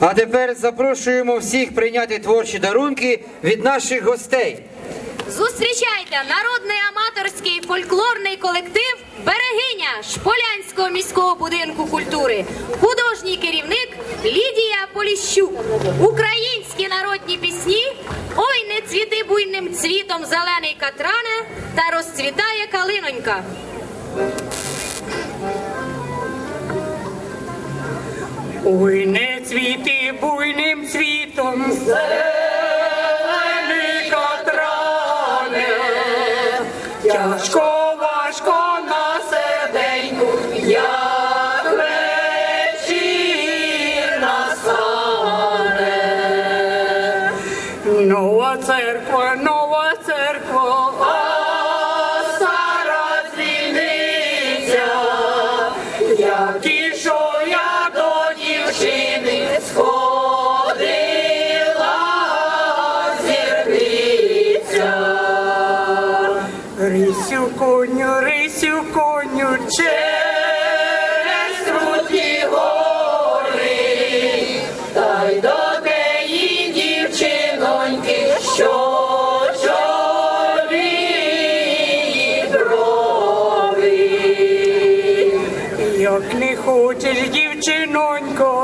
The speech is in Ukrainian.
А тепер запрошуємо всіх прийняти творчі дарунки від наших гостей. Зустрічайте народний аматорський фольклорний колектив Берегиня Шполянського міського будинку культури, художній керівник Лідія Поліщук. Українські народні пісні Ой, не цвіти буйним цвітом зелений катране та розцвітає калинонька. Ой, не цвіти буйним цвітом, зелений катране, тяжко важко на серденьку, як вечір настане. Нова церква, нова церква, коню, рисю коню, через круті гори, та й до теї дівчиноньки, що чорні брови. Як не хочеш, дівчинонько,